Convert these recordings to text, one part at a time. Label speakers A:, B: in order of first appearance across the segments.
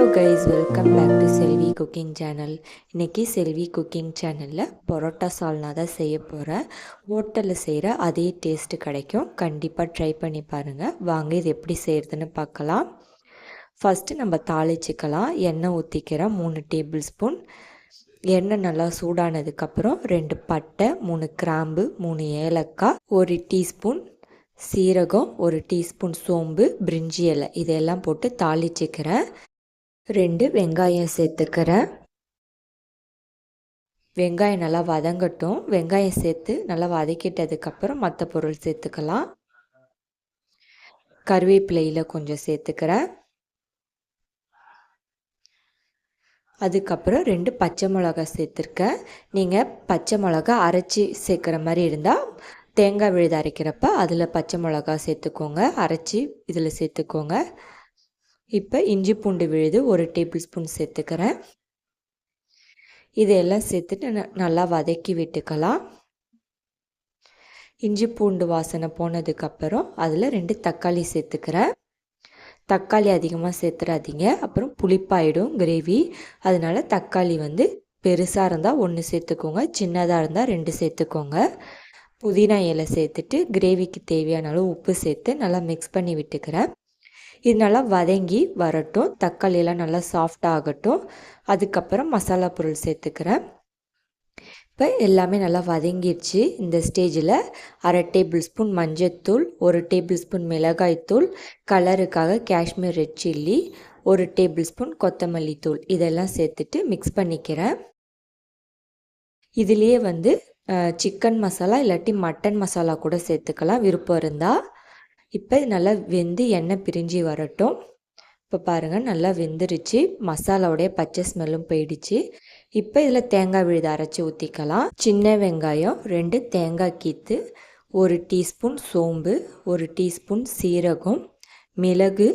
A: Hello guys welcome back to Selvi cooking channel இன்றைக்கி Selvi cooking சேனலில் பரோட்டா சால்னா தான் செய்ய போகிறேன் ஹோட்டலில் செய்கிற அதே டேஸ்ட்டு கிடைக்கும். கண்டிப்பாக ட்ரை பண்ணி பாருங்கள் வாங்க இது எப்படி செய்கிறதுன்னு பார்க்கலாம். ஃபஸ்ட்டு நம்ம தாளிச்சிக்கலாம். எண்ணெய் ஊற்றிக்கிறேன் மூணு டேபிள் ஸ்பூன் எண்ணெய் நல்லா சூடானதுக்கப்புறம் ரெண்டு பட்டை மூணு கிராம்பு மூணு ஏலக்காய் ஒரு டீஸ்பூன் சீரகம் ஒரு டீஸ்பூன் சோம்பு பிரிஞ்சி இலை. இதெல்லாம் போட்டு தாளிச்சிக்கிறேன். ரெண்டு வெங்காயம் சேர்த்துக்கிறேன். வெங்காயம் நல்லா வதங்கட்டும். வெங்காயம் சேர்த்து நல்லா வதக்கிட்டதுக்கப்புறம் மற்ற பொருள் சேர்த்துக்கலாம். கருவேப்பிலையில் கொஞ்சம் சேர்த்துக்கிறேன். அதுக்கப்புறம் ரெண்டு பச்சை மிளகா சேர்த்துருக்கேன். நீங்கள் பச்சை மிளகா அரைச்சி சேர்க்குற மாதிரி இருந்தால் தேங்காய் விழுது அரைக்கிறப்ப அதில் பச்சை மிளகா சேர்த்துக்கோங்க. அரைச்சி இதில் சேர்த்துக்கோங்க. இப்போ இஞ்சி பூண்டு விழுது ஒரு டேபிள் ஸ்பூன் சேர்த்துக்கிறேன். இதையெல்லாம் சேர்த்துட்டு நல்லா வதக்கி விட்டுக்கலாம். இஞ்சி பூண்டு வாசனை போனதுக்கப்புறம் அதில் ரெண்டு தக்காளி சேர்த்துக்கிறேன். தக்காளி அதிகமாக சேர்த்துறாதீங்க. அப்புறம் புளிப்பாயிடும் கிரேவி. அதனால் தக்காளி வந்து பெருசாக இருந்தால் ஒன்று சேர்த்துக்கோங்க. சின்னதாக இருந்தால் ரெண்டு சேர்த்துக்கோங்க. புதினா இலை சேர்த்துட்டு கிரேவிக்கு தேவையான அளவு உப்பு சேர்த்து நல்லா மிக்ஸ் பண்ணி விட்டுக்கிறேன். இது நல்லா வதங்கி வரட்டும். தக்காளியெல்லாம் நல்லா சாஃப்ட் ஆகட்டும். அதுக்கப்புறம் மசாலா பொருள் சேர்த்துக்கிறேன். இப்போ எல்லாமே நல்லா வதங்கிடுச்சு. இந்த ஸ்டேஜில் அரை டேபிள் ஸ்பூன் மஞ்சத்தூள் ஒரு டேபிள் ஸ்பூன் மிளகாய்த்தூள் கலருக்காக காஷ்மீர் ரெட் சில்லி ஒரு டேபிள் ஸ்பூன் கொத்தமல்லி தூள். இதெல்லாம் சேர்த்துட்டு மிக்ஸ் பண்ணிக்கிறேன். இதுலேயே வந்து சிக்கன் மசாலா இல்லாட்டி மட்டன் மசாலா கூட சேர்த்துக்கலாம். விருப்பம் இருந்தால் இப்போ நல்லா வெந்து எண்ணெய் பிரிஞ்சு வரட்டும். இப்போ பாருங்கள் நல்லா வெந்துருச்சு. மசாலாவுடைய பச்சை ஸ்மெல்லும் போயிடுச்சு. இப்போ இதில் தேங்காய் விழுது அரைச்சி ஊற்றிக்கலாம் சின்ன வெங்காயம் ரெண்டு தேங்காய் கீத்து ஒரு டீஸ்பூன் சோம்பு ஒரு டீஸ்பூன் சீரகம் மிளகு.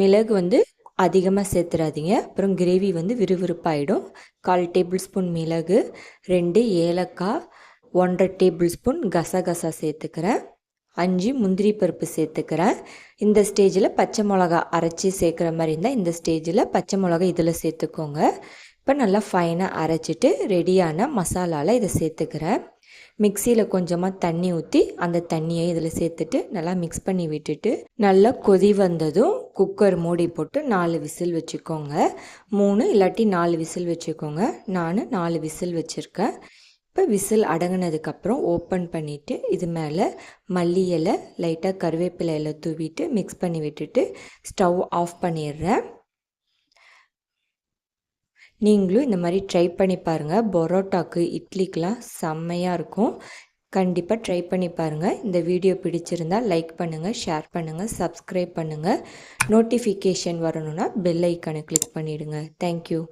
A: மிளகு வந்து அதிகமாக சேர்த்துறாதீங்க. அப்புறம் கிரேவி வந்து விறுவிறுப்பாயிடும். கால் டேபிள் ஸ்பூன் மிளகு ரெண்டு ஏலக்காய் ஒன்றரை டேபிள் ஸ்பூன் கசகசா சேர்த்துக்கிறேன். அஞ்சு முந்திரி பருப்பு சேர்த்துக்கிறேன் இந்த ஸ்டேஜில் பச்சை மிளகா அரைச்சி சேர்க்குற மாதிரி இருந்தால் இந்த ஸ்டேஜில் பச்சை மிளகா இதில் சேர்த்துக்கோங்க. இப்போ நல்லா ஃபைனாக அரைச்சிட்டு ரெடியான மசாலாவில் இதை சேர்த்துக்கிறேன். மிக்சியில் கொஞ்சமாக தண்ணி ஊற்றி அந்த தண்ணியை இதில் சேர்த்துட்டு நல்லா மிக்ஸ் பண்ணி விட்டுட்டு நல்லா கொதி வந்ததும் குக்கர் மூடி போட்டு நாலு விசில் வச்சுக்கோங்க. மூணு இல்லாட்டி நாலு விசில் வச்சுக்கோங்க. நான் நாலு விசில் வச்சுருக்கேன். இப்போ விசில் அடங்கினதுக்கப்புறம் ஓப்பன் பண்ணிவிட்டு இது மேலே மல்லி இலை லைட்டாக கருவேப்பிலை இலை தூவிட்டு மிக்ஸ் பண்ணி விட்டுட்டு ஸ்டவ் ஆஃப் பண்ணிடுறேன். நீங்களும் இந்த மாதிரி ட்ரை பண்ணி பாருங்கள் பரோட்டாக்கு இட்லிக்கெலாம் செம்மையாக இருக்கும். கண்டிப்பாக ட்ரை பண்ணி பாருங்கள் இந்த வீடியோ பிடிச்சிருந்தால் லைக் பண்ணுங்கள் ஷேர் பண்ணுங்கள் சப்ஸ்கிரைப் பண்ணுங்கள் நோட்டிஃபிகேஷன் வரணுன்னா பெல் ஐக்கனை கிளிக் பண்ணிவிடுங்க தேங்க்யூ